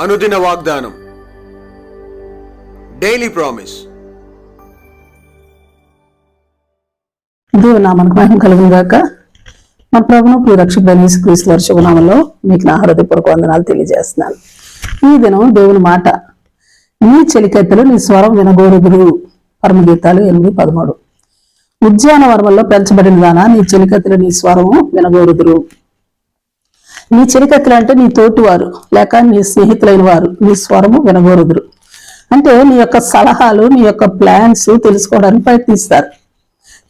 అనుదిన వాగ్దానం. Daily promise దేవుని నామానికి మహిమ కలుగును గాక మా ప్రభును ప్రియ రక్షకుడైన యేసుక్రీస్తు వారి శుభనామంలో మీకు నా హృదయపూర్వక వందనాలు తెలియజేస్తున్నాను. ఈ దినం దేవుని మాట. నీ చెలికత్తెలు నీ స్వరం వినగోరుగురు పరమగీతాలు ఎనిమిది పదమూడు. ఉద్యానవనంలో పెంచబడిన దానా నీ చెలికత్తెలు నీ స్వరము వినగోరుదురు. నీ చెలికత్తెలు అంటే నీ తోటివారు లేక నీ స్నేహితులైన వారు నీ స్వరము వినగోరుదురు అంటే నీ యొక్క సలహాలు నీ యొక్క ప్లాన్స్ తెలుసుకోవడానికి ప్రయత్నిస్తారు.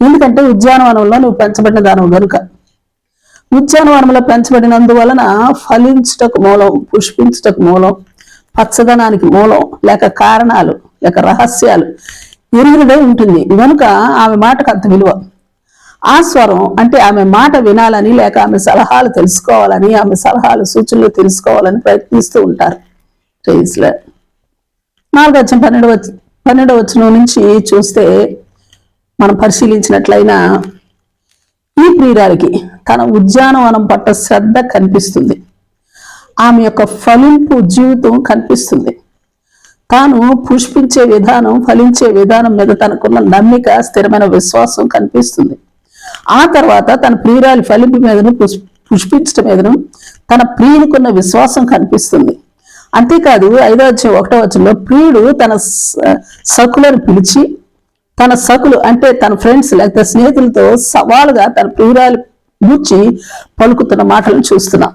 ఎందుకంటే ఉద్యానవనంలో నువ్వు పెంచబడిన దానం కనుక ఉద్యానవనంలో పెంచబడినందువలన ఫలించుటకు మూలం పుష్పించుటకు మూలం పచ్చదనానికి మూలం లేక కారణాలు లేక రహస్యాలు ఎరుగుడే ఉంటుంది. కనుక ఆమె మాటకు అంత విలువ. ఆ స్వరం అంటే ఆమె మాట వినాలని లేక ఆమె సలహాలు తెలుసుకోవాలని ఆమె సలహాలు సూచనలు తెలుసుకోవాలని ప్రయత్నిస్తూ ఉంటారు. ట్రైన్స్లో నాలుగు వచ్చిన పన్నెండు వచ్చి పన్నెండు వచ్చిన నుంచి చూస్తే మనం పరిశీలించినట్లయినా ఈ ప్రియురాలికి తన ఉద్యానవనం పట్ల శ్రద్ధ కనిపిస్తుంది. ఆమె యొక్క ఫలింపు జీవితం కనిపిస్తుంది. తాను పుష్పించే విధానం ఫలించే విధానం మీద తనకున్న నమ్మిక స్థిరమైన విశ్వాసం కనిపిస్తుంది. ఆ తర్వాత తన ప్రియురాలి ఫలింపు మీదను పుష్పించడం మీదను తన ప్రియునికున్న విశ్వాసం కనిపిస్తుంది. అంతేకాదు ఐదో వచ్చే ఒకటో వచ్చంలో ప్రియుడు తన సకులను పిలిచి తన సకులు అంటే తన ఫ్రెండ్స్ లేకపోతే స్నేహితులతో సవాలుగా తన ప్రియురాలి గూర్చి పలుకుతున్న మాటలను చూస్తున్నాం.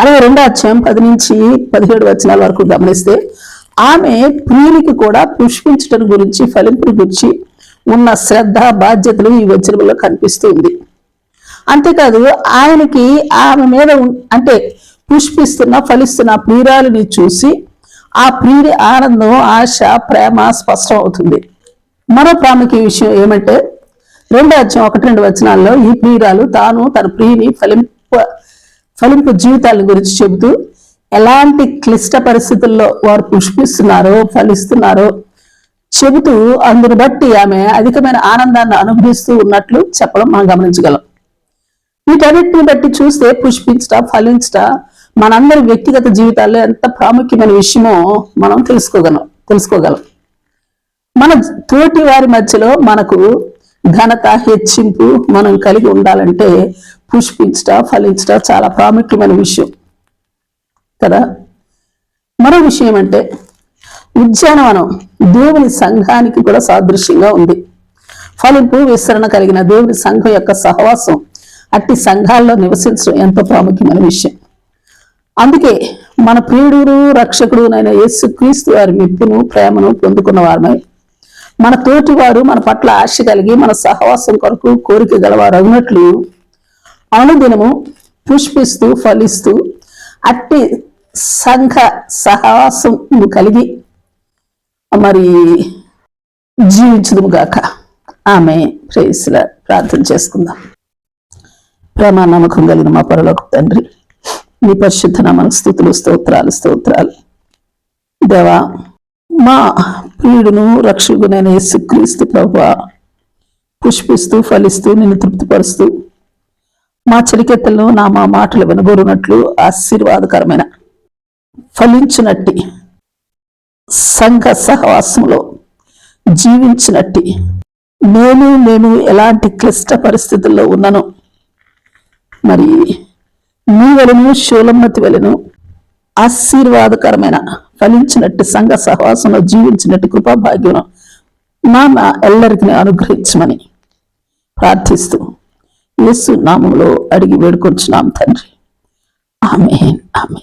అలాగే రెండో అధ్యాయం పది నుంచి పదిహేడు వచనాల వరకు గమనిస్తే ఆమె ప్రియునికి కూడా పుష్పించటం గురించి ఫలింపుని గురించి ఉన్న శ్రద్ధ బాధ్యతలు ఈ వచనంలో కనిపిస్తుంది అంతేకాదు ఆయనకి ఆమె మీద అంటే పుష్పిస్తున్న ఫలిస్తున్న ప్రియురాలిని చూసి ఆ ప్రియుడి ఆనందం ఆశ ప్రేమ స్పష్టం అవుతుంది మరో ప్రాముఖ్య విషయం ఏమంటే రెండో అధ్యాయం ఒకటి రెండు వచనాల్లో ఈ ప్రియురాలు తాను తన ప్రియుని ఫలింప ఫలింపు జీవితాల గురించి చెబుతూ ఎలాంటి క్లిష్ట పరిస్థితుల్లో వారు పుష్పిస్తున్నారో ఫలిస్తున్నారో చెబుతూ అందును బట్టి ఆమె అధికమైన ఆనందాన్ని అనుభవిస్తూ ఉన్నట్లు చెప్పడం మనం గమనించగలం. వీటన్నిటిని బట్టి చూస్తే పుష్పించట ఫలించట మనందరి వ్యక్తిగత జీవితాల్లో ఎంత ప్రాముఖ్యమైన విషయమో మనం తెలుసుకోగలం తెలుసుకోగలం. మన తోటి వారి మధ్యలో మనకు ఘనత హెచ్చింపు మనం కలిగి ఉండాలంటే పుష్పించట ఫలించట చాలా ప్రాముఖ్యమైన విషయం. కదా? మరో విషయం అంటే ఉద్యానవనం దేవుని సంఘానికి కూడా సాదృశ్యంగా ఉంది. ఫలింపు విస్తరణ కలిగిన దేవుని సంఘం యొక్క సహవాసం అట్టి సంఘాల్లో నివసించడం ఎంతో ప్రాముఖ్యమైన విషయం. అందుకే మన ప్రియుడు రక్షకుడు యేసు యేసుక్రీస్తు వారి మెప్పును ప్రేమను పొందుకున్న వారమై మన తోటి వారు మన పట్ల ఆశ కలిగి మన సహవాసం కొరకు కోరిక గలవారు అగినట్లు అనుదినము పుష్పిస్తూ ఫలిస్తూ అట్టి సంఘ సహవాసం కలిగి మరి జీవించదు గాక ఆమె ప్రేయస్ల ప్రార్థన చేసుకుందాం. ప్రేమ నమ్మకం కలిగిన మా పొరలోకి తండ్రి నీ పరిశుద్ధ నామానికి స్థుతులు స్తోత్రాలు స్తోత్రాలు. దేవా మా ప్రియుడును రక్షకునైన యేసుక్రీస్తు ప్రభు పుష్పిస్తూ ఫలిస్తూ నిన్ను తృప్తిపరుస్తూ మా చెలికెత్తలను నా మా మాటలు వినగోరునట్లు ఆశీర్వాదకరమైన ఫలించినట్టి సంఘ సహవాసంలో జీవించినట్టి. నేను నేను ఎలాంటి క్లిష్ట పరిస్థితుల్లో ఉన్నాను మరి నీ వలను శూలమ్మతి వలను ఆశీర్వాదకరమైన ఫలించినట్టు సంఘ సహవాసంలో జీవించినట్టు కృపాభాగ్యం నాన్న ఎల్లరికి అనుగ్రహించమని ప్రార్థిస్తూ యేసు నామంలో అడిగి వేడుకొంచున్నాం తండ్రి. ఆమె ఆమె